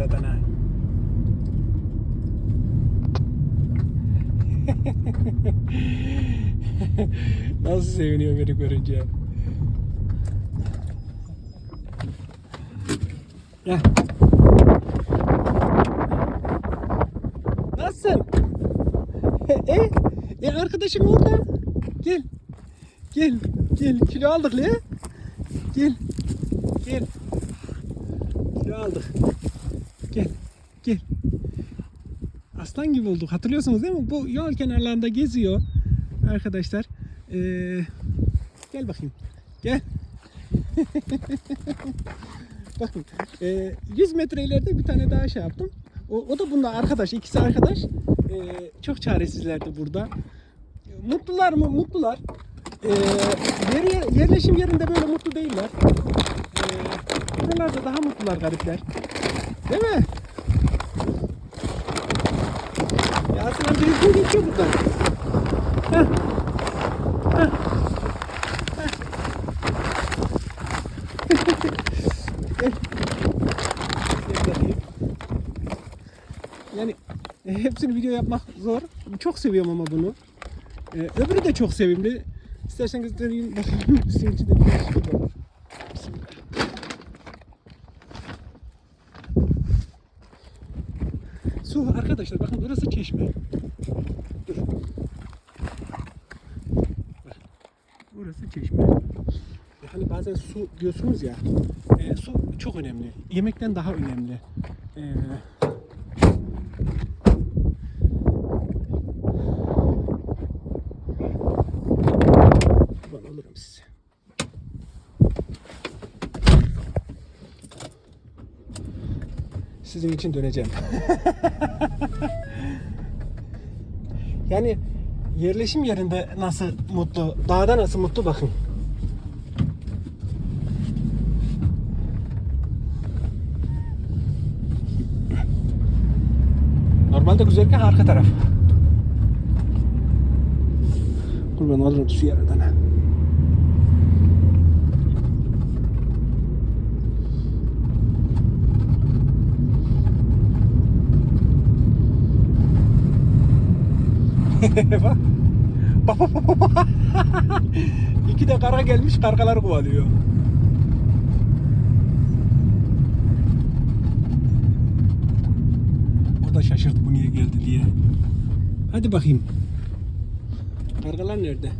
yaradana. Nasıl seviniyor beni görünce. Gel. Nasılsın? E, e arkadaşın orada. Gel. Gel. Gel. Kilo aldık le. Gel. Gel. Kilo aldık. Gel. Gel. Aslan gibi olduk. Hatırlıyorsunuz değil mi? Bu yol kenarlarında geziyor. Arkadaşlar. Ee, gel bakayım. Gel. Bakın. ee, 100 metre ileride bir tane daha şey yaptım. O, o da bununla arkadaş. ikisi arkadaş. Ee, çok çaresizlerdi burada. Mutlular mı? Mutlular. Ee, yer, yerleşim yerinde böyle mutlu değiller. Ee, buralarda daha mutlular garipler. Değil mi? Yasin amca hızlı geçiyor buradan. Heh. Heh. Heh. Yani e, hepsini video yapmak zor. Çok seviyorum ama bunu. Ee, öbürü de çok sevimli. İsterseniz döneyim bakayım. Sizin için de bir Su arkadaşlar bakın burası çeşme. Dur. Bak. Burası çeşme. E, Hani bazen su diyorsunuz ya. e, su çok önemli. Yemekten daha önemli. E, kurban olurum size. Sizin için döneceğim. yani yerleşim yerinde nasıl mutlu, dağda nasıl mutlu bakın. Normalde güzergah arka taraf. Kurban olurum su yaradana. bak. İki de kara gelmiş kargalar kovalıyor. O da şaşırdı bu niye geldi diye. Hadi bakayım. Kargalar nerede?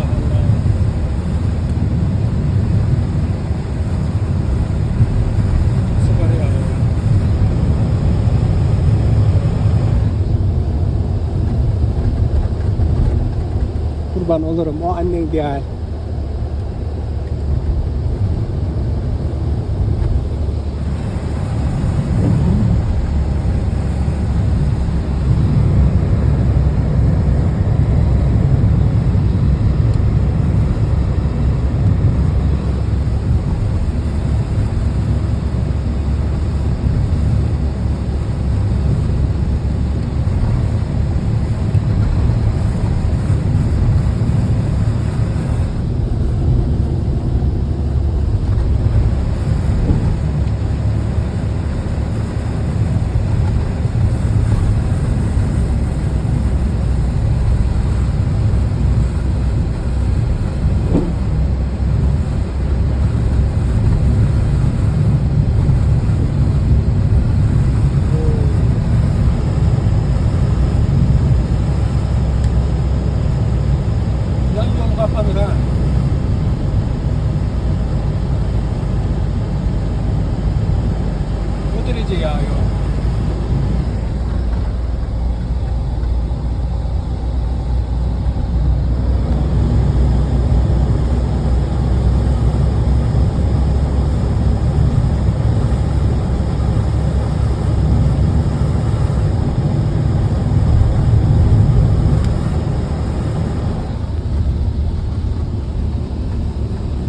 Allah Allah. Sıfır ya. Kurban olurum o annen değil.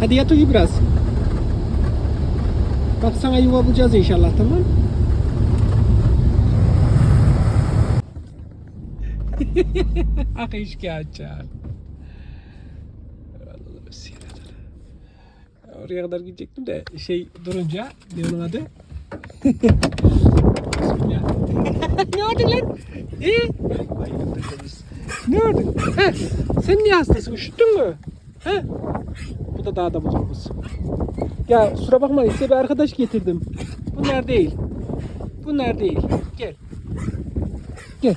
Hadi yat uyu biraz. Bak sana yuva bulacağız inşallah tamam Ah işkence. Oraya kadar gidecektim de şey durunca ne onun adı? Ne oldu lan? İyi. Ne oldu? Sen niye hastasın? Üşüttün mü? He? Bu da dağda bulduğumuz. Ya kusura bakma size bir arkadaş getirdim. Bunlar değil. Bunlar değil. Gel. Gel.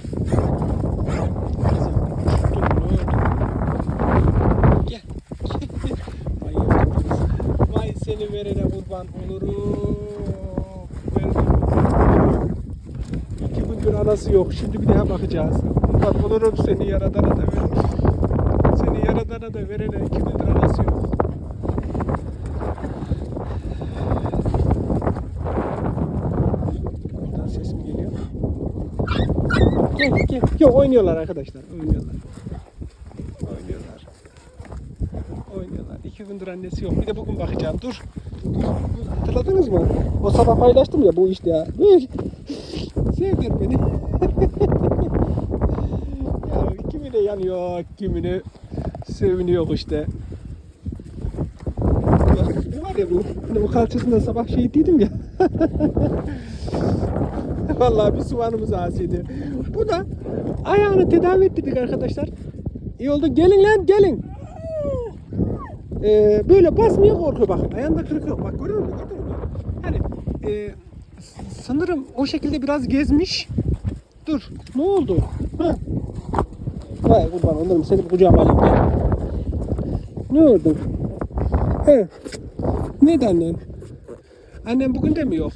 Gel. Seni verene kurban olurum. İki gündür anası yok. Şimdi bir daha bakacağız. Kurban olurum seni yaradana da verene. Seni yaradana da verene. İki gündür anası yok. Buradan ses mi geliyor? Gel. Yok oynuyorlar arkadaşlar. Oynuyorlar. Oynuyorlar. Oynuyorlar. İki gündür annesi yok. Bir de bugün bakacağım. Dur. Hatırladınız mı? O sabah paylaştım ya bu işte ya. Sevdir beni. ya kimine yanıyor, kimine seviniyor işte. Bak, Bu var ya bu. Hani o kalçasından sabah şey dedim ya. Vallahi bir soğanımız ağzıydı. Bu da ayağını tedavi ettirdik arkadaşlar. İyi oldu. Gelin lan gelin. Ee, böyle basmıyor korkuyor bak. Ayağında kırık yok. Bak görüyor musun? Gördün mü? Hani e, sanırım o şekilde biraz gezmiş. Dur. Ne oldu? Ha. Vay kurban olurum seni kucağıma alayım. Ne oldu? He. Neydi annen? Annem bugün de mi yok?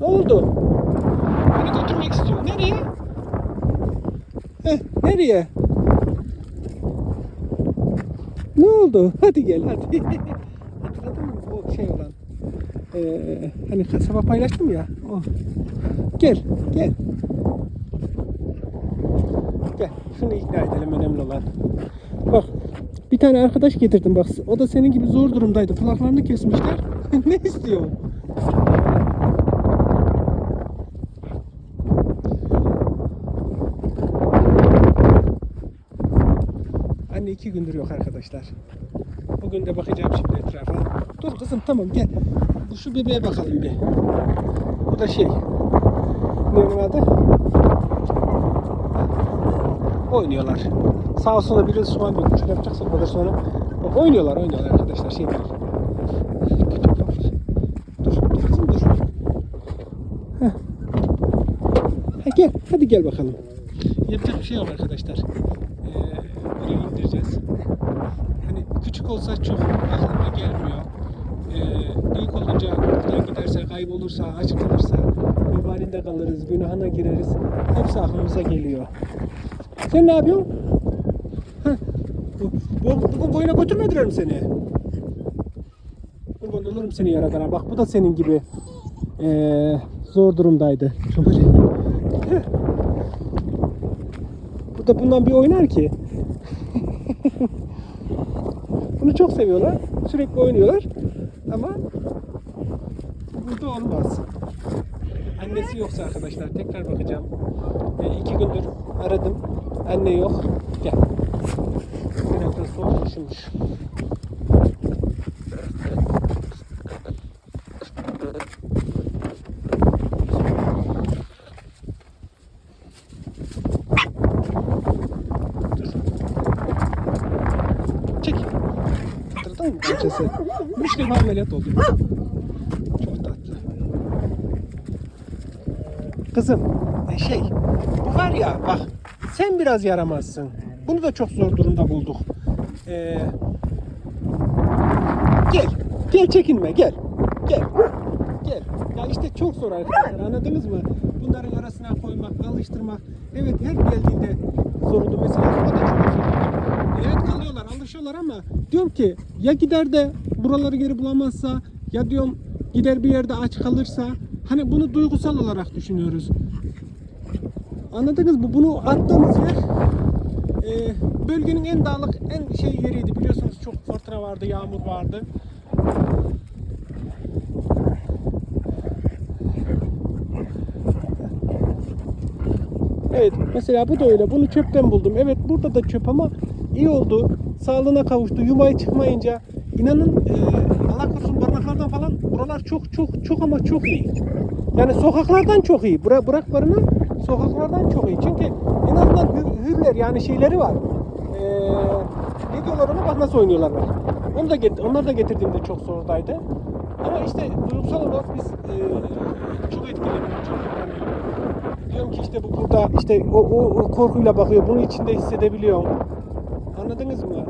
Ne oldu? Beni götürmek istiyor. Nereye? Heh, nereye? Ne oldu? Hadi gel hadi. Hatırladın mı o şey olan? Ee, hani sabah paylaştım ya. O. Gel, gel. Gel. Şunu ikna edelim önemli olan. Bak bir tane arkadaş getirdim bak. O da senin gibi zor durumdaydı. Kulaklarını kesmişler. ne istiyor? Anne iki gündür yok arkadaşlar. Bugün de bakacağım şimdi etrafa. Dur kızım tamam gel. Bu şu bebeğe bakalım bir. Bu da şey. Ne onun adı? Oynuyorlar. Sağa sola biri soğan dökmüş. Ne yapacaksa bu kadar sonra. Bak, oynuyorlar oynuyorlar arkadaşlar. Şey değil. Dur kızım dur. Heh. Ha, gel hadi gel bakalım. Yapacak bir şey yok arkadaşlar. Ee, buraya indireceğiz. Hani küçük olsa çok aklıma gelmiyor. Ee, büyük olunca buradan giderse, kaybolursa, aç kalırsa, vebalinde kalırız, günahına gireriz. Hepsi aklımıza geliyor. Sen ne yapıyorsun? Heh. Bu, bu, bugün boyuna götürmediler mi seni? Kurban olurum seni yaradana. Bak bu da senin gibi ee, zor durumdaydı. Bu da bundan bir oynar ki. Bunu çok seviyorlar. Sürekli oynuyorlar. Ama burada olmaz. Annesi yoksa arkadaşlar tekrar bakacağım. E, iki gündür aradım. Anne yok. Gel. Biraz da soğuk ısınmış. Üç defa ameliyat oldu. Çok tatlı. Kızım e, şey var ya bak sen biraz yaramazsın. Bunu da çok zor durumda bulduk. Ee, gel. Gel çekinme gel. Gel. Gel. Ya işte çok zor arkadaşlar anladınız mı? Bunların arasına koymak, alıştırmak. Evet her geldiğinde zorunlu mesela bu da çok zor. Evet kalıyorlar, alışıyorlar ama diyorum ki ya gider de buraları geri bulamazsa ya diyorum gider bir yerde aç kalırsa hani bunu duygusal olarak düşünüyoruz. Anladınız mı? Bunu attığımız yer e, bölgenin en dağlık, en şey yeriydi. Biliyorsunuz çok fırtına vardı, yağmur vardı. Evet, mesela bu da öyle. Bunu çöpten buldum. Evet, burada da çöp ama iyi oldu. Sağlığına kavuştu. Yuvayı çıkmayınca inanın e, Allah korusun barınaklardan falan buralar çok çok çok ama çok iyi. Yani sokaklardan çok iyi. Bırak, bırak barınağı sokaklardan çok iyi. Çünkü en azından hür- hürler yani şeyleri var. Ee, ne bak nasıl oynuyorlar bak. Onu da get onlar da getirdiğimde çok zordaydı. Ama işte duygusal olarak biz e, çok etkileniyoruz, çok yıpranıyoruz. Diyorum ki işte bu burada işte o, o, o korkuyla bakıyor. Bunu içinde hissedebiliyorum. Anladınız mı?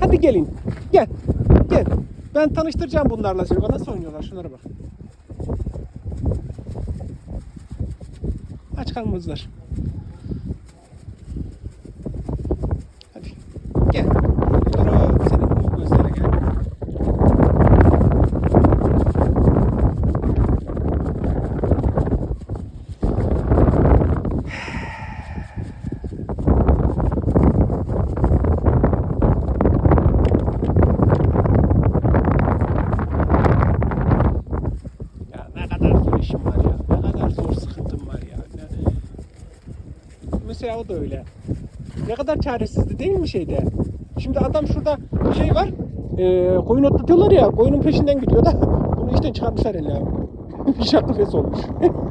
Hadi gelin. Gel. Gel. Ben tanıştıracağım bunlarla seni. Nasıl oynuyorlar şunlara bak. Aç kalmazlar. Hadi. Gel. Dur o senin bu gözlere gel. Ya ne kadar zor işim var ya. Ne kadar zor sıkıntım var ya. Ne- Mesela o da öyle. Ne kadar çaresizdi değil mi şeyde? Şimdi adam şurada şey var. E, koyun otlatıyorlar ya. Koyunun peşinden gidiyor da bunu işten çıkarmışlar elle. Şaklı fes olmuş.